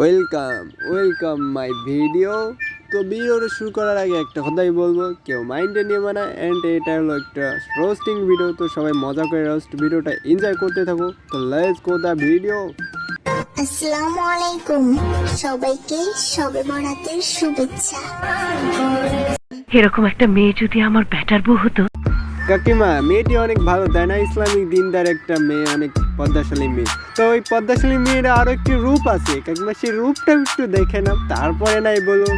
Welcome welcome my video তো ভিডিওটা শুরু করার আগে একটা কথাই বলব কেউ মাইন্ডে নেবে না অ্যান্ড এটা হলো একটা রোস্টিং ভিডিও তো সবাই মজা করে রোস্ট ভিডিওটা এনজয় করতে থাকো। তো লেটস গো দ্য ভিডিও আসসালামু আলাইকুম সবাইকে সবে বরাতের শুভেচ্ছা। এরকম একটা মেয়ে যদি আমার ব্যাটার বউ হতো? কাকিমা মেয়েটি অনেক ভালো তাই না ইসলামিক দিনদার একটা মেয়ে অনেক পদ্মাশালী মেয়ে তো ওই পদ্মাশালী মেয়ের আরও একটি রূপ আছে, কাকিমা সেই রূপটা একটু দেখে নাও, তারপরে নাই বলুন।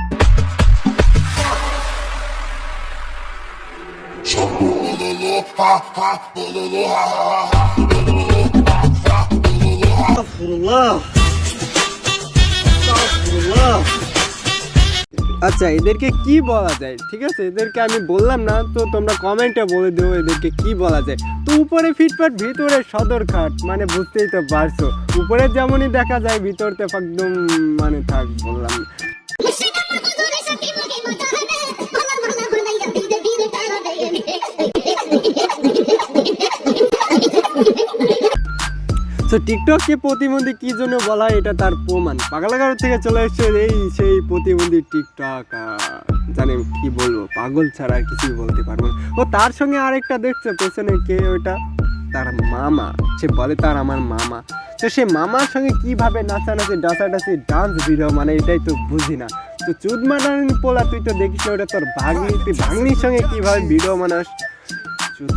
আচ্ছা এদেরকে কি বলা যায়? ঠিক আছে? এদেরকে আমি বললাম না, তো তোমরা কমেন্টে বলে দেবো এদেরকে কি বলা যায়। তো উপরে ফিটফাট, ভিতরে সদর খাট মানে বুঝতেই তো পারছ। উপরে যেমনই দেখা যায়, ভিতরতে একদম মানে থাক, বললাম। তো টিকটককে প্রতিবন্ধী কি জন্য বলা হয়, এটা তার প্রমাণ। পাগলাগার থেকে চলে এসছে এই সেই প্রতিবন্ধী টিকটক জানি কি বলব, পাগল ছাড়া আর কিছুই বলতে পারব না। ও তার সঙ্গে আরেকটা দেখছে, পেছনে কে ওটা তার মামা। সে বলে তার আমার মামা। তো সে মামার সঙ্গে কীভাবে নাচানাচি ডাসাডাসি ডান্স ভিডিও মানে এটাই তো বুঝি না। তো চুদ মারানি পোলা, তুই তো দেখিস ওটা তোর ভাগ্নি। তুই ভাগ্নির সঙ্গে কীভাবে ভিডিও বানাস? চুদ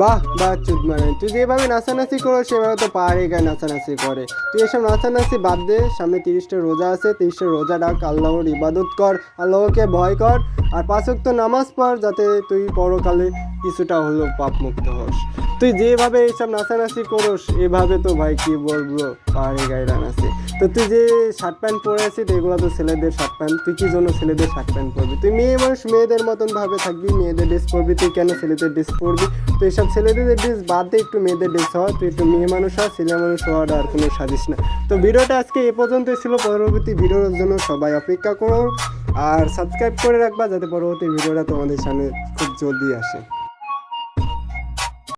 বাহ বাহ চুদ মানে। তুই যেভাবে নাচানাচি করো, সেভাবে তো পাহাড়ে গায়ে নাচানাচি করে। তুই এসব নাচানাচি বাদ দে, সামনে তিরিশটা রোজা আছে, তিরিশটা রোজা ডাক, আল্লাহর ইবাদত কর, আল্লাহকে ভয় কর, আর পাঁচক তো নামাজ পড়, যাতে তুই পরকালে কিছুটা হলেও পাপ মুক্ত হস। তুই যেভাবে এইসব নাচানাচি করস, এভাবে তো ভাই কি বলব? পাহাড়ে গায়ে নাচে তো তুই যে শার্ট প্যান্ট পরে আছিস, এগুলো তো ছেলেদের শার্ট প্যান্ট তুই কি জন্য ছেলেদের শার্ট প্যান্ট পরবি? তুই মেয়ে মানুষ, মেয়েদের মতন ভাবে থাকবি, মেয়েদের ড্রেস পরবি। তুই কেন ছেলেদের ড্রেস পরবি? তো এইসব ছেলেদের ড্রেস বাদ দিয়ে একটু মেয়েদের ড্রেস হওয়া তুই একটু মেয়ে মানুষ হওয়া ছেলে মানুষ হওয়াটা আর কোনো সাজিস না। তো ভিডিওটা আজকে এ পর্যন্ত ছিল। পরবর্তী ভিডিওর জন্য সবাই অপেক্ষা করো। আর সাবস্ক্রাইব করে রাখবা, যাতে পরবর্তী ভিডিওটা তোমাদের সামনে খুব জলদি আসে।